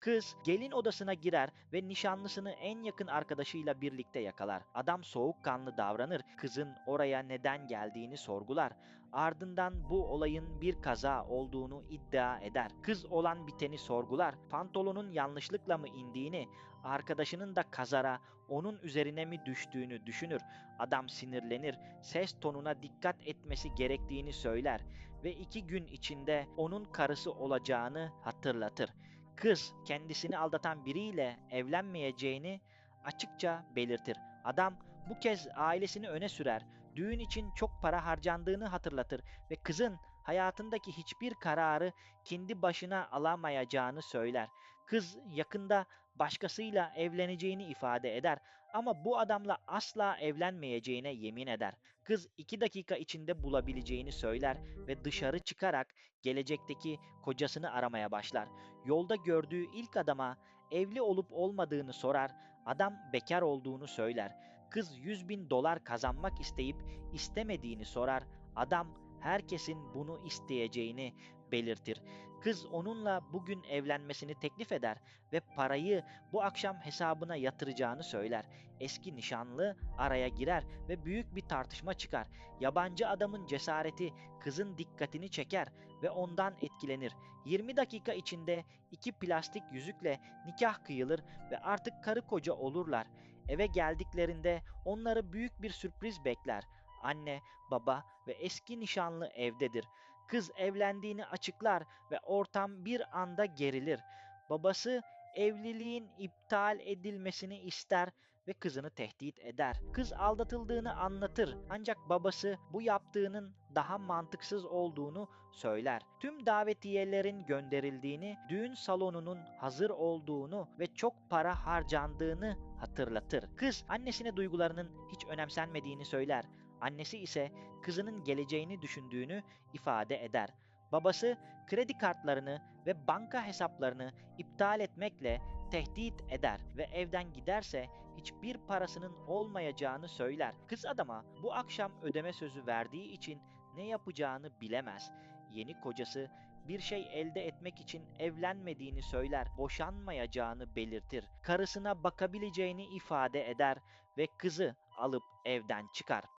Kız gelin odasına girer ve nişanlısını en yakın arkadaşıyla birlikte yakalar. Adam soğukkanlı davranır. Kızın oraya neden geldiğini sorgular. Ardından bu olayın bir kaza olduğunu iddia eder. Kız olan biteni sorgular. Pantolonun yanlışlıkla mı indiğini, arkadaşının da kazara onun üzerine mi düştüğünü düşünür. Adam sinirlenir, ses tonuna dikkat etmesi gerektiğini söyler ve iki gün içinde onun karısı olacağını hatırlatır. Kız kendisini aldatan biriyle evlenmeyeceğini açıkça belirtir. Adam bu kez ailesini öne sürer, düğün için çok para harcandığını hatırlatır ve kızın hayatındaki hiçbir kararı kendi başına alamayacağını söyler. Kız yakında başkasıyla evleneceğini ifade eder ama bu adamla asla evlenmeyeceğine yemin eder. Kız iki dakika içinde bulabileceğini söyler ve dışarı çıkarak gelecekteki kocasını aramaya başlar. Yolda gördüğü ilk adama evli olup olmadığını sorar, adam bekar olduğunu söyler. Kız 100 bin dolar kazanmak isteyip istemediğini sorar, adam herkesin bunu isteyeceğini belirtir. Kız onunla bugün evlenmesini teklif eder ve parayı bu akşam hesabına yatıracağını söyler. Eski nişanlı araya girer ve büyük bir tartışma çıkar. Yabancı adamın cesareti kızın dikkatini çeker ve ondan etkilenir. 20 dakika içinde iki plastik yüzükle nikah kıyılır ve artık karı koca olurlar. Eve geldiklerinde onları büyük bir sürpriz bekler. Anne, baba ve eski nişanlı evdedir. Kız evlendiğini açıklar ve ortam bir anda gerilir. Babası evliliğin iptal edilmesini ister ve kızını tehdit eder. Kız aldatıldığını anlatır ancak babası bu yaptığının daha mantıksız olduğunu söyler. Tüm davetiyelerin gönderildiğini, düğün salonunun hazır olduğunu ve çok para harcandığını hatırlatır. Kız annesine duygularının hiç önemsenmediğini söyler. Annesi ise kızının geleceğini düşündüğünü ifade eder. Babası kredi kartlarını ve banka hesaplarını iptal etmekle tehdit eder ve evden giderse hiçbir parasının olmayacağını söyler. Kız adama bu akşam ödeme sözü verdiği için ne yapacağını bilemez. Yeni kocası bir şey elde etmek için evlenmediğini söyler, boşanmayacağını belirtir. Karısına bakabileceğini ifade eder ve kızı alıp evden çıkar.